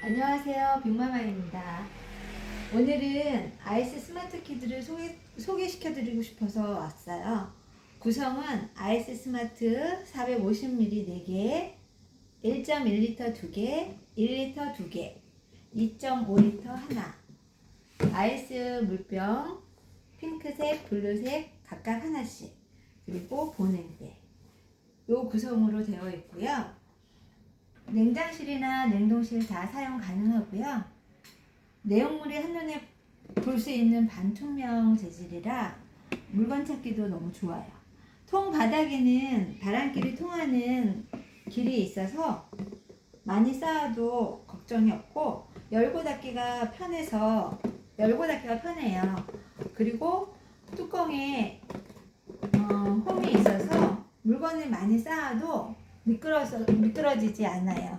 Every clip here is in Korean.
안녕하세요. 빅마마입니다. 오늘은 아이스 스마트 키드를 소개, 소개시켜드리고 싶어서 왔어요. 구성은 아이스 스마트 450ml 4개, 1.1L 2개, 1L 2개, 2.5L 하나, 아이스 물병, 핑크색, 블루색 각각 하나씩, 그리고 보냉대. 요 구성으로 되어 있고요. 냉장실이나 냉동실 다 사용 가능하고요. 내용물이 한눈에 볼 수 있는 반투명 재질이라 물건 찾기도 너무 좋아요. 통 바닥에는 바람길이 통하는 길이 있어서 많이 쌓아도 걱정이 없고 열고 닫기가 편해서 열고 닫기가 편해요. 그리고 뚜껑에 어, 홈이 있어서 물건을 많이 쌓아도 미끄러서 미끄러지지 않아요.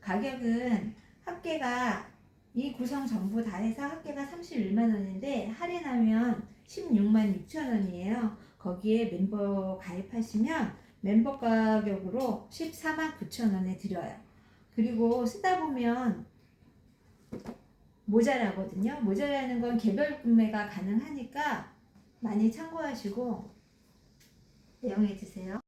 가격은 합계가 이 구성 전부 다 해서 합계가 31만 원인데 할인하면 16만 6천 원이에요. 거기에 멤버 가입하시면 멤버 가격으로 14만 9천 원에 드려요. 그리고 쓰다 보면 모자라거든요. 모자라는 건 개별 구매가 가능하니까 많이 참고하시고 이용해 주세요.